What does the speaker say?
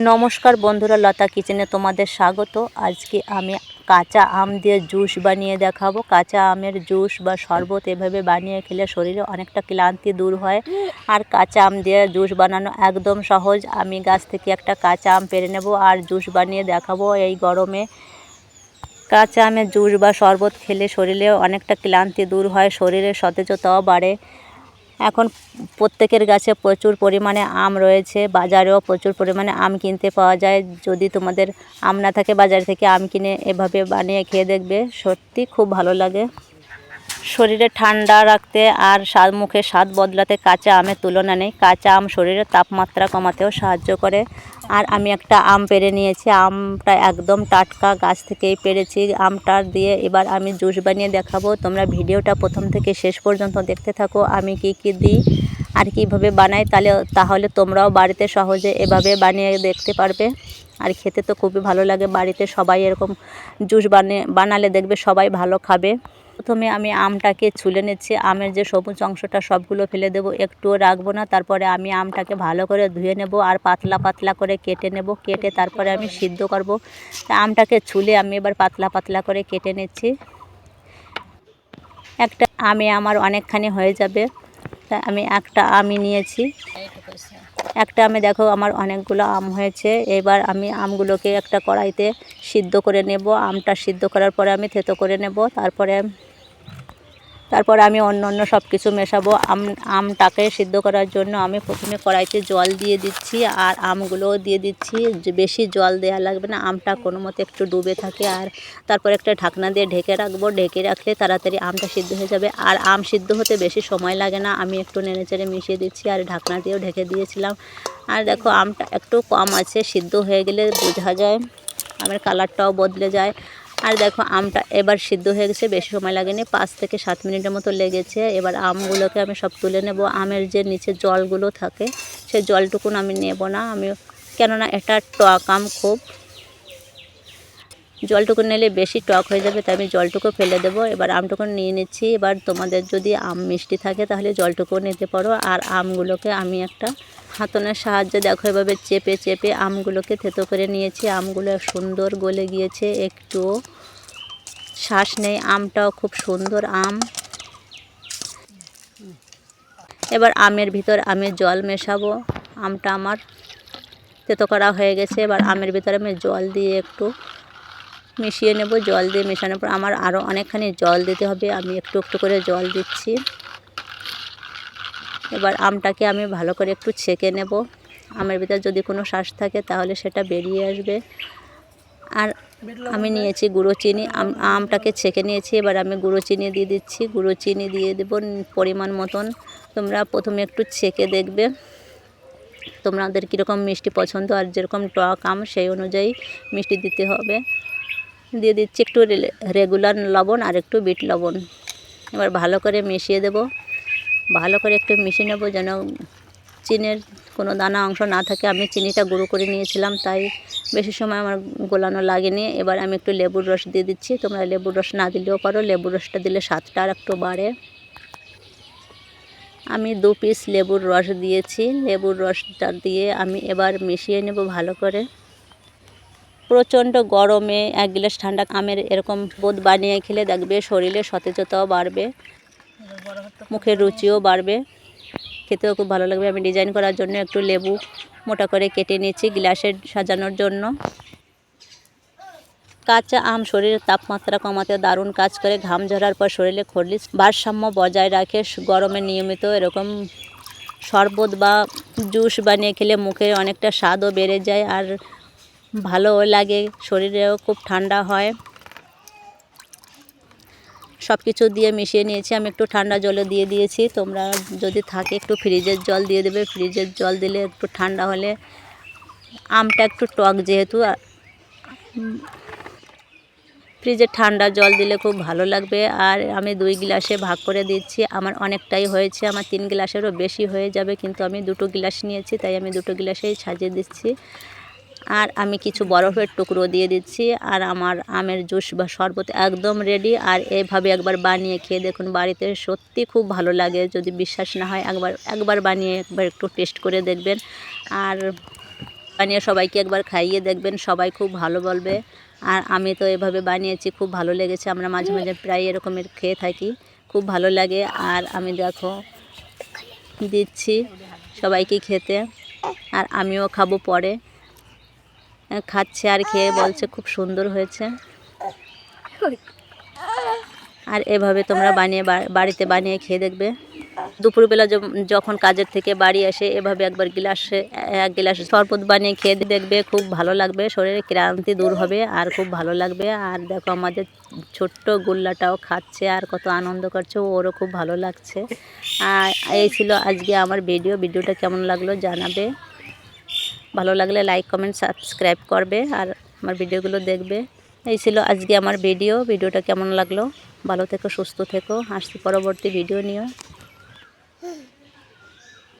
নমস্কার বন্ধুরা, লতা কিচেনে তোমাদের স্বাগত। আজকে আমি কাঁচা আম দিয়ে জুস বানিয়ে দেখাবো। কাঁচা আমের জুস বা শরবত এভাবে বানিয়ে খেলে শরীরে অনেকটা ক্লান্তি দূর হয়। আর কাঁচা আম দিয়ে জুস বানানো একদম সহজ। আমি গাছ থেকে একটা কাঁচা আম পেরে নেব আর জুস বানিয়ে দেখাবো এই গরমে। কাঁচা আমের জুস বা শরবত খেলে শরীরে অনেকটা ক্লান্তি দূর হয়, শরীরের সতেজতাও বাড়ে। এখন প্রত্যেকের গাছে প্রচুর পরিমাণে আম রয়েছে, বাজারেও প্রচুর পরিমাণে আম কিনতে পাওয়া যায়। যদি তোমাদের আম না থাকে, বাজার থেকে আম কিনে এভাবে বানিয়ে খেয়ে দেখবে, সত্যি খুব ভালো লাগে। শরীরে ঠান্ডা রাখতে আর স্বাদ মুখে স্বাদ বদলাতে কাঁচা আমের তুলনা নেই। কাঁচা আম শরীরের তাপমাত্রা কমাতেও সাহায্য করে। আর আমি একটা আম পেরে নিয়েছি। আমটা একদম টাটকা গাছ থেকেই পেরেছি আমটা দিয়ে এবার আমি জুস বানিয়ে দেখাবো। তোমরা ভিডিওটা প্রথম থেকে শেষ পর্যন্ত দেখতে থাকো। আমি কি কি দিই আর কীভাবে বানাই তাহলে তাহলে তোমরাও বাড়িতে সহজে এভাবে বানিয়ে দেখতে পারবে। আর খেতে তো খুবই ভালো লাগে। বাড়িতে সবাই এরকম জুস বানিয়ে বানালে দেখবে সবাই ভালো খাবে। প্রথমে আমি আমটাকে ছুলে নিচ্ছি, আমের যে সবুজ অংশটা সবগুলো ফেলে দেবো, একটুও রাখব না, তারপরে আমি আমটাকে ভালো করে ধুয়ে নেব আর পাতলা পাতলা করে কেটে নেব, কেটে তারপরে আমি সিদ্ধ করব। আমটাকে ছুলে আমি এবার পাতলা পাতলা করে কেটে নিচ্ছি। একটা আমে আমার অনেকখানি হয়ে যাবে আমি একটা আমি নিয়েছি। একটা আমে দেখো আমার অনেকগুলো আম হয়েছে, এবার আমি আমগুলোকে একটা কড়াইতে সিদ্ধ করে নেব, আমটা সিদ্ধ করার পরে আমি থেতো করে নেব, তারপরে তারপর আমি অন্য অন্য সব কিছু মেশাবো। আম, আমটাকে সিদ্ধ করার জন্য আমি প্রথমে কড়াইতে জল দিয়ে দিচ্ছি আর আমগুলোও দিয়ে দিচ্ছি। বেশি জল দেওয়া লাগবে না, আমটা কোনো মতো একটু ডুবে থাকে আর তারপর একটা ঢাকনা দিয়ে ঢেকে রাখব। ঢেকে রাখলে তাড়াতাড়ি আমটা সিদ্ধ হয়ে যাবে। আর আম সিদ্ধ হতে বেশি সময় লাগে না, আমি একটু নেড়ে চেড়ে মিশিয়ে দিচ্ছি আর ঢাকনা দিয়েও ঢেকে দিয়েছিলাম। আর দেখো, আমটা একটু কম আছে, সিদ্ধ হয়ে গেলে বোঝা যায়, আমের কালারটাও বদলে যায়। আর দেখো আমটা এবার সিদ্ধ হয়ে গেছে, বেশি সময় লাগেনি, পাঁচ থেকে সাত মিনিটের মতো লেগেছে। এবার আমগুলোকে আমি সব তুলে নেব। আমের যে নিচে জলগুলো থাকে সেই জলটুকুন আমি নেব না। আমি, কেননা এটা টক আম খুব। জলটুকু নিলে বেশি টক হয়ে যাবে, তাই আমি জলটুকু ফেলে দেবো। এবার আমটুকু নিয়ে নিচ্ছি। এবার তোমাদের যদি আম মিষ্টি থাকে, তাহলে জলটুকু নিতে পারো। আর আমগুলোকে আমি একটা হাতনের সাহায্যে দেখো, এভাবে চেপে চেপে আমগুলোকে থেতো করে নিয়েছি। আমগুলো সুন্দর গলে গিয়েছে একটু শ্বাস নেই। আমটাও খুব সুন্দর আম। এবার আমের ভিতর আমি জল মেশাবো। আমটা আমার তেতো করা হয়ে গেছে। এবার আমের ভিতরে আমি জল দিয়ে একটু মিশিয়ে নেব। জল দিয়ে মেশানোর পর আমার আরও অনেকখানি জল দিতে হবে। আমি একটু একটু করে জল দিচ্ছি। এবার আমটাকে আমি ভালো করে একটু ছেঁকে নেব। আমের ভিতরে যদি কোনো শ্বাস থাকে তাহলে সেটা বেরিয়ে আসবে। আর আমি নিয়েছি গুঁড়ো চিনি। আমটাকে ছেঁকে নিয়েছি। এবার আমি গুঁড়ো চিনি দিয়ে দিচ্ছি। গুঁড়ো চিনি দিয়ে দেবো পরিমাণ মতন। তোমরা প্রথমে একটু ছেঁকে দেখবে। তোমাদের কীরকম মিষ্টি পছন্দ আর যেরকম টক আম, সেই অনুযায়ী মিষ্টি দিতে হবে। দিয়ে দিচ্ছি একটু রেগুলার লবণ আর একটু বিট লবণ। এবার ভালো করে মিশিয়ে দেব। ভালো করে একটু মিশিয়ে নেব যেন চিনের কোনো দানা অংশ না থাকে। আমি চিনিটা গুঁড়ো করে নিয়েছিলাম, তাই বেশি সময় আমার গোলানো লাগেনি। এবার আমি একটু লেবুর রস দিয়ে দিচ্ছি। তোমরা লেবুর রস না দিলেও পারো, লেবুর রসটা দিলে স্বাদটা আর একটু বাড়ে। আমি দু পিস লেবুর রস দিয়েছি। লেবুর রসটা দিয়ে আমি এবার মিশিয়ে নেব ভালো করে। প্রচণ্ড গরমে এক গ্লাস ঠান্ডা আমের এরকম বোধ বানিয়ে খেলে দেখবে শরীরে সতেজতাও বাড়বে। মুখের রুচিও বাড়বে। খেতেও খুব ভালো লাগবে। আমি ডিজাইন করার জন্য একটু লেবু মোটা করে কেটে নিয়েছি গ্লাসে সাজানোর জন্য। কাঁচা আম শরীরের তাপমাত্রা কমাতে দারুণ কাজ করে। ঘাম ঝরার পর শরীরে খরলিস ভারসাম্য বজায় রাখে। গরমে নিয়মিত এরকম শরবত বা জুস বানিয়ে খেলে মুখে অনেকটা স্বাদও বেড়ে যায় আর ভালোও লাগে। শরীরেও খুব ঠান্ডা হয়। সব কিছু দিয়ে মিশিয়ে নিয়েছি। আমি একটু ঠান্ডা জলে দিয়ে দিয়েছি। তোমরা যদি থাকে একটু ফ্রিজের জল দিয়ে দেবে। ফ্রিজের জল দিলে একটু ঠান্ডা হলে আমটা একটু টক যেহেতু। ফ্রিজে ঠান্ডা জল দিলে খুব ভালো লাগবে। আর আমি দুই গ্লাসে ভাগ করে দিচ্ছি। আমার অনেকটাই হয়েছে। আমার তিন গ্লাসেরও বেশি হয়ে যাবে। কিন্তু আমি দুটো গ্লাস নিয়েছি, তাই আমি দুটো গ্লাসেই সাজিয়ে দিচ্ছি। আর আমি কিছু বরফের টুকরো দিয়ে দিচ্ছি আর আমার আমের জুস বা শরবত একদম রেডি আর এভাবে একবার বানিয়ে খেয়ে দেখুন, বাড়িতে সত্যি খুব ভালো লাগে। যদি বিশ্বাস না হয় একবার একবার বানিয়ে একবার একটু টেস্ট করে দেখবেন। আর বানিয়ে সবাইকে একবার খাইয়ে দেখবেন, সবাই খুব ভালো বলবে। আর আমি তো এভাবে বানিয়েছি, খুব ভালো লেগেছে। আমরা মাঝে মাঝে প্রায় এরকমের খেয়ে থাকি, খুব ভালো লাগে। আর আমি দেখো, দিচ্ছি সবাইকে খেতে। আর আমিও খাব পরে। খাচ্ছে আর খেয়ে বলছে, খুব সুন্দর হয়েছে। আর এভাবে তোমরা বানিয়ে বাড়িতে বানিয়ে খেয়ে দেখবে। দুপুরবেলা যখন কাজের থেকে বাড়ি আসে, এভাবে একবার গিলাসে, এক গিলাস শরবত বানিয়ে খেয়ে দেখবে, খুব ভালো লাগবে, শরীরে ক্লান্তি দূর হবে আর খুব ভালো লাগবে। আর দেখো আমাদের ছোট্ট গুল্লাটাও খাচ্ছে আর কত আনন্দ করছে, ওরও খুব ভালো লাগছে। আর এই ছিল আজকে আমার ভিডিও। ভিডিওটা কেমন লাগল জানাবে। ভালো লাগলে লাইক কমেন্ট সাবস্ক্রাইব করবে আর আমার ভিডিওগুলো দেখবে। এই ছিল আজকে আমার ভিডিও ভিডিওটা কেমন লাগল? ভালো থেকো, সুস্থ থেকো। হাসতে পরবর্তী ভিডিও নিয়ে।